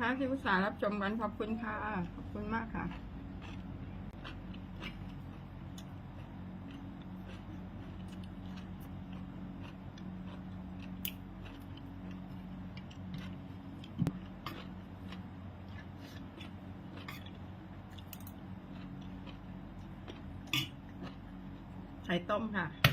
คะที่อุตส่าห์รับชมกันขอบคุณค่ะ ขอบคุณมากค่ะไข่ต้มค่ะ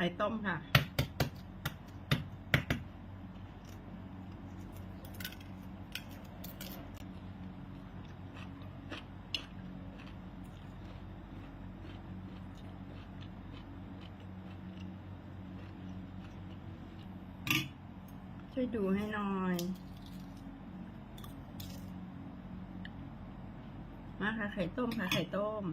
ไข่ต้มค่ะ ช่วยดูให้หน่อย มาค่ะ ไข่ต้มค่ะ ไข่ต้ม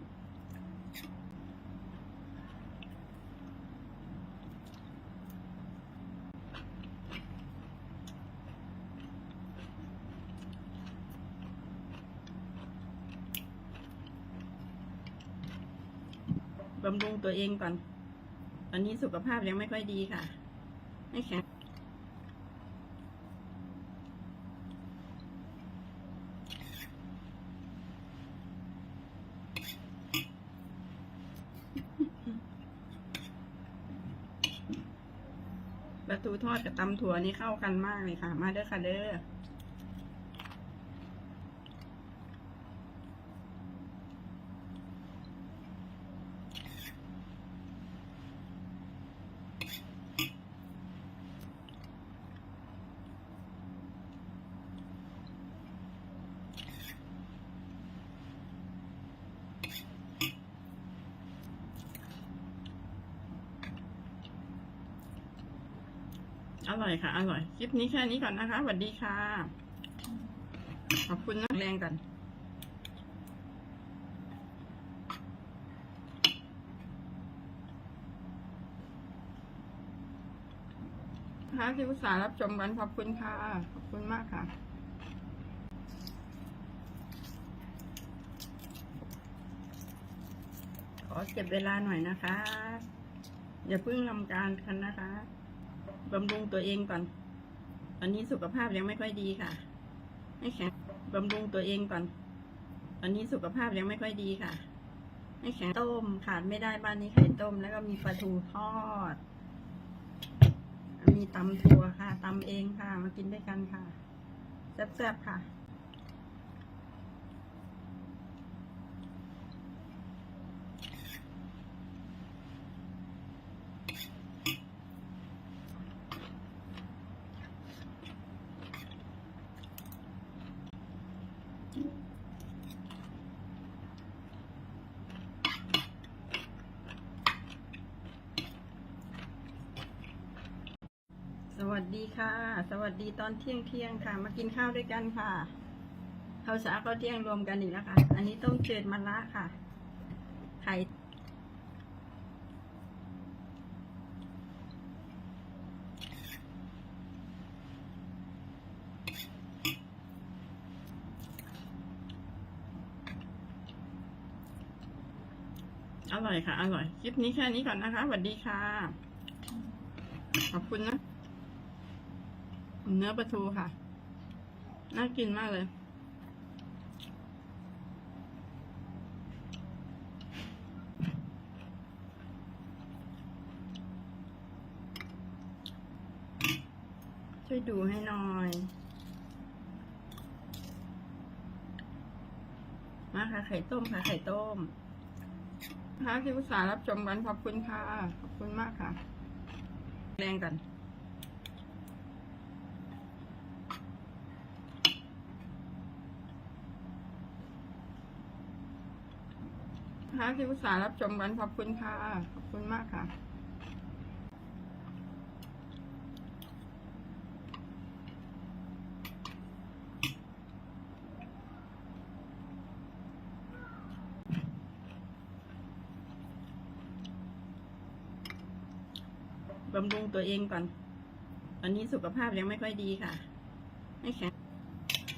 บำรุงตัวเองก่อน ตอนนี้สุขภาพยังไม่ค่อยดีค่ะไม่แข็งปลาทูทอดกับตำถั่วนี่เข้ากันมากเลยค่ะ มาเด้อค่ะเด้อ ร่อยค่ะ อร่อย คลิปนี้แค่นี้ก่อนนะคะสวัสดีค่ะ ขอบคุณนะแรงกันค่ะที่อุตส่าห์รับชมกันขอบคุณค่ะ ขอบคุณมากค่ะขอเก็บเวลาหน่อยนะคะ อย่าเพิ่งทำการกันนะคะ บำรุงตัวเองก่อนตอนนี้สุขภาพยังไม่ค่อยดีค่ะไม่แข็งบำรุงตัวเองก่อนตอนนี้สุขภาพยังไม่ค่อยดีค่ะไม่แข็งต้มขาดไม่ได้บ้านนี้ไข่ต้ม แล้วก็มีปลาทูทอด มีตำถั่วค่ะตำเองค่ะ มากินด้วยกันค่ะแซ่บๆค่ะ สวัสดีค่ะ สวัสดีตอนเที่ยงเที่ยงค่ะ มากินข้าวด้วยกันค่ะข้าวเช้าข้าวเที่ยงรวมกันอีกแล้วค่ะ อันนี้ต้มเจืดมะระค่ะ ไข่ อร่อยค่ะ อร่อย คลิปนี้แค่นี้ก่อนนะคะสวัสดีค่ะ ขอบคุณนะ เนื้อปลาทูค่ะ น่ากินมากเลยช่วยดูให้หน่อย มาค่ะไข่ต้มค่ะไข่ต้ม ค่ะที่อุตส่าห์รับชมกันขอบคุณค่ะ ขอบคุณมากค่ะ แรงกันค่ะที่อุตส่าห์รับชมกันขอบคุณค่ะ ขอบคุณมากค่ะ บำรุงตัวเองก่อน ตอนนี้สุขภาพยังไม่ค่อยดีค่ะไม่แข็ง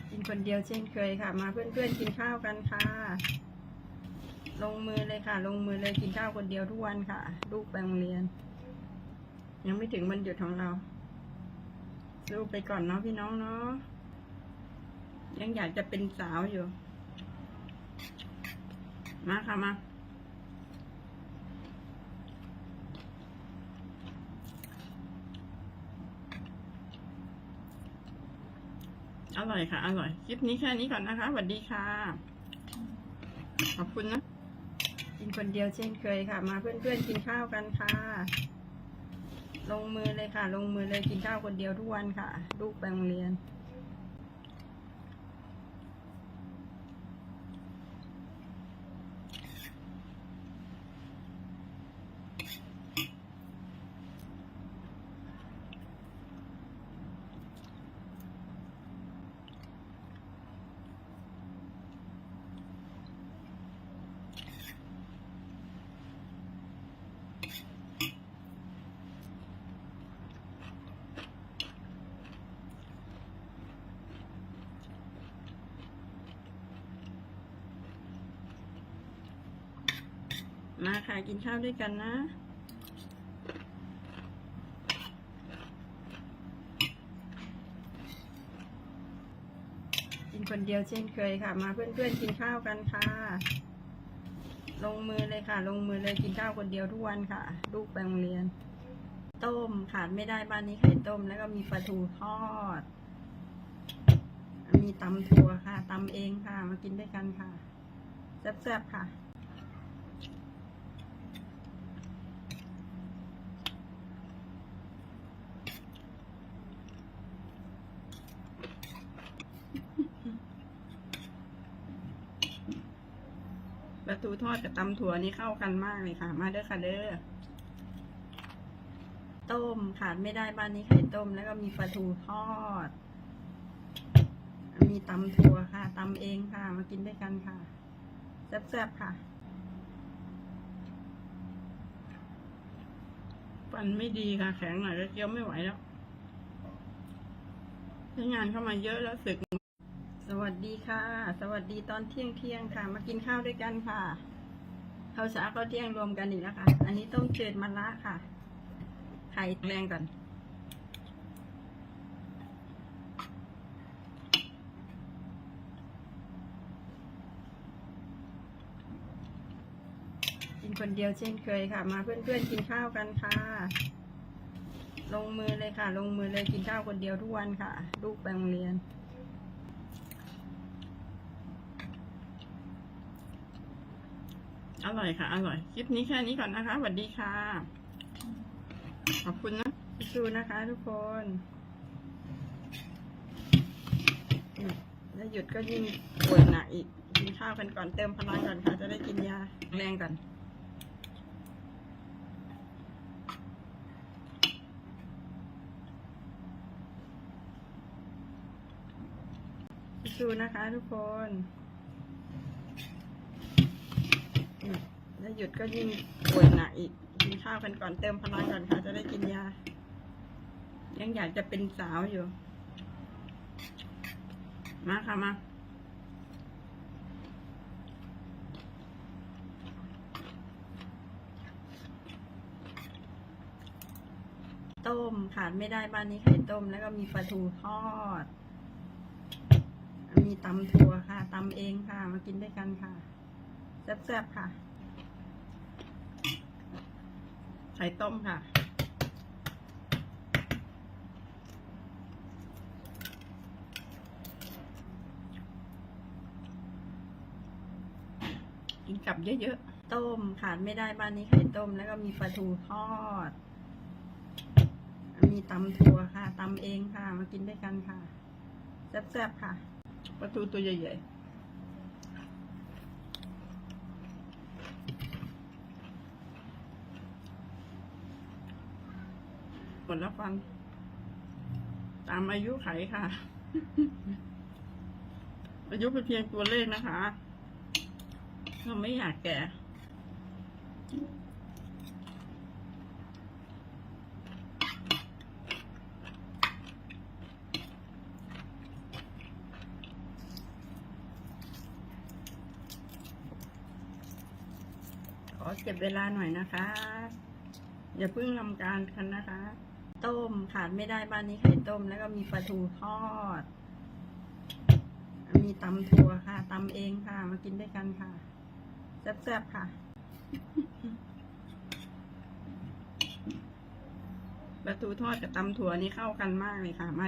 กินคนเดียวเช่นเคยค่ะ มาเพื่อนๆกินข้าวกันค่ะ ลงมือเลยค่ะ ลงมือเลยกินข้าวคนเดียวทุกวันค่ะ ลูกไปโรงเรียน ยังไม่ถึงวันหยุดของเรา ลูกไปก่อนเนาะพี่น้องเนาะ ยังอยากจะเป็นสาวอยู่ มาค่ะมา อร่อยค่ะ อร่อย คลิปนี้แค่นี้ก่อนนะคะสวัสดีค่ะ ขอบคุณนะ กินคนเดียวเช่นเคยค่ะ มาเพื่อนๆกินข้าวกันค่ะ ลงมือเลยค่ะ ลงมือเลยกินข้าวคนเดียวทุกวันค่ะ ลูกไปโรงเรียน มาค่ะกินข้าวด้วยกันนะ กินคนเดียวเช่นเคยค่ะ มาเพื่อนๆกินข้าวกันค่ะ ลงมือเลยค่ะ ลงมือเลยกินข้าวคนเดียวทุกวันค่ะ ลูกไปโรงเรียน ต้มขาดไม่ได้บ้านนี้ไข่ต้ม แล้วก็มีปลาทูทอด มีตำถั่วค่ะตำเองค่ะ มากินด้วยกันค่ะแซ่บๆค่ะ ทูทอดกับตำถั่วนี่เข้ากันมากเลยค่ะ มาเด้อค่ะเด้อต้มขาดไม่ได้บ้านนี้ไข่ต้ม แล้วก็มีปลาทูทอด มีตำถั่วค่ะตำเองค่ะ มากินด้วยกันค่ะแซ่บๆค่ะฟันไม่ดีค่ะ แข็งหน่อยก็เคี้ยวไม่ไหวแล้วใช้งานเข้ามาเยอะแล้วสึก สวัสดีค่ะ สวัสดีตอนเที่ยงเที่ยงค่ะ มากินข้าวด้วยกันค่ะข้าวเช้าข้าเที่ยงรวมกันอีกแล้วค่ะ อันนี้ต้มจืดมะระค่ะ ไข่แรงก่อนกินคนเดียวเช่นเคยค่ะ มาเพื่อนๆกินข้าวกันค่ะ ลงมือเลยค่ะ ลงมือเลยกินข้าวคนเดียวทุกวันค่ะ ลูกไปโรงเรียน อร่อยค่ะ อร่อย คลิปนี้แค่นี้ก่อนนะคะ สวัสดีค่ะ ขอบคุณนะสู้นะคะทุกคน แล้วหยุดก็ยิ่งปวดหนักอีก กินข้าวกันก่อนเติมพลังก่อนค่ะ จะได้กินยาแรงก่อนสู้นะคะทุกคน อืมแล้วหยุดก็ยิ่งป่วดหนักอีก กินข้าวกันก่อนเติมพลังก่อนค่ะ จะได้กินยา ยังอยากจะเป็นสาวอยู่ มาค่ะมาต้มขาดไม่ได้บ้านนี้ไข่ต้ม แล้วก็มีปลาทูทอด มีตำถั่วค่ะตำเองค่ะ มากินด้วยกันค่ะแซ่บๆค่ะ ไข่ต้มค่ะ กินกับเยอะๆ ต้มขาดไม่ได้บ้านนี้ไข่ต้มแล้วก็มีปลาทูทอด มีตำถั่วค่ะตำเองค่ะ มากินด้วยกันค่ะแซ่บๆค่ะ ปลาทูตัวใหญ่ๆ หมดแล้วฟังตามอายุไขค่ะ อายุเป็นเพียงตัวเลขนะคะเราไม่อยากแก่อเก็บเวลาหน่อยนะคะ อย่าเพิ่งลำการกันนะคะ ต้มขาดไม่ได้บ้านนี้ไข่ต้ม แล้วก็มีปลาทูทอด มีตำถั่วค่ะตำเองค่ะ มากินด้วยกันค่ะแซ่บๆค่ะ ปลาทูทอดกับตำถั่วนี่เข้ากันมากเลยค่ะมา